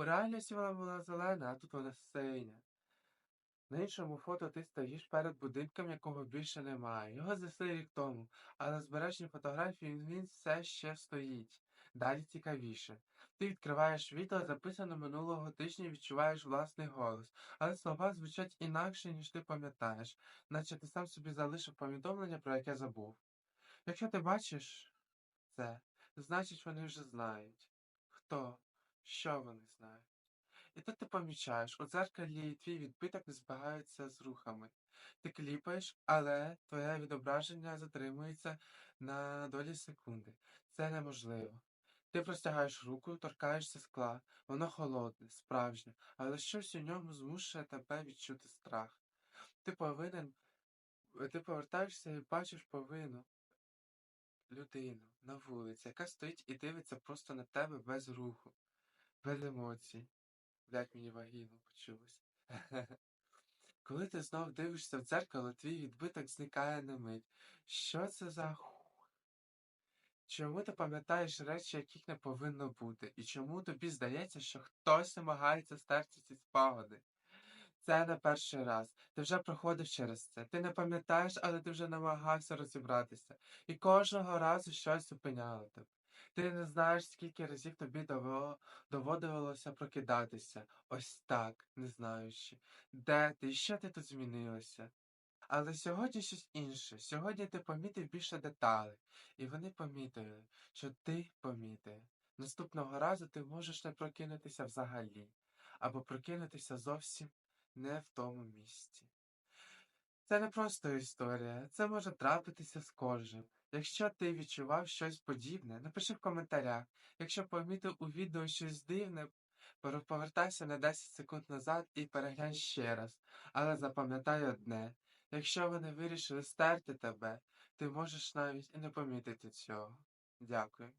У реальності вона була зелена, а тут вона синя. На іншому фото ти стоїш перед будинком, якого більше немає. Його знесли рік тому, а на збережній фотографії він все ще стоїть. Далі цікавіше. Ти відкриваєш відео, записане минулого тижня, і відчуваєш власний голос, але слова звучать інакше, ніж ти пам'ятаєш, наче ти сам собі залишив повідомлення, про яке забув. Якщо ти бачиш це, значить вони вже знають, хто, що вони знають. І тут ти помічаєш, у дзеркалі твій відбиток не збігається з рухами. Ти кліпаєш, але твоє відображення затримується на долі секунди. Це неможливо. Ти простягаєш руку, торкаєшся скла, воно холодне, справжнє, але щось у ньому змушує тебе відчути страх. Ти повинен, ти повертаєшся і бачиш повинну людину на вулиці, яка стоїть і дивиться просто на тебе без руху, без емоцій. Блять, мені вагіну почулось. Коли ти знов дивишся в дзеркало, твій відбиток зникає на мить. Що це за? Чому ти пам'ятаєш речі, яких не повинно бути? І чому тобі здається, що хтось намагається стерти ці спогади? Це не перший раз. Ти вже проходив через це. Ти не пам'ятаєш, але ти вже намагався розібратися. І кожного разу щось зупиняло тебе. Ти не знаєш, скільки разів тобі дово- доводилося прокидатися. Ось так, не знаючи, де ти що ти тут змінилося. Але сьогодні щось інше. Сьогодні ти помітив більше деталей, і вони помітили, що ти помітив. Наступного разу ти можеш не прокинутися взагалі, або прокинутися зовсім не в тому місці. Це не просто історія, це може трапитися з кожним. Якщо ти відчував щось подібне, напиши в коментарях. Якщо помітив у відео щось дивне, повертайся на 10 секунд назад і переглянь ще раз. Але запам'ятай одне: якщо вони вирішили стерти тебе, ти можеш навіть і не помітити цього. Дякую.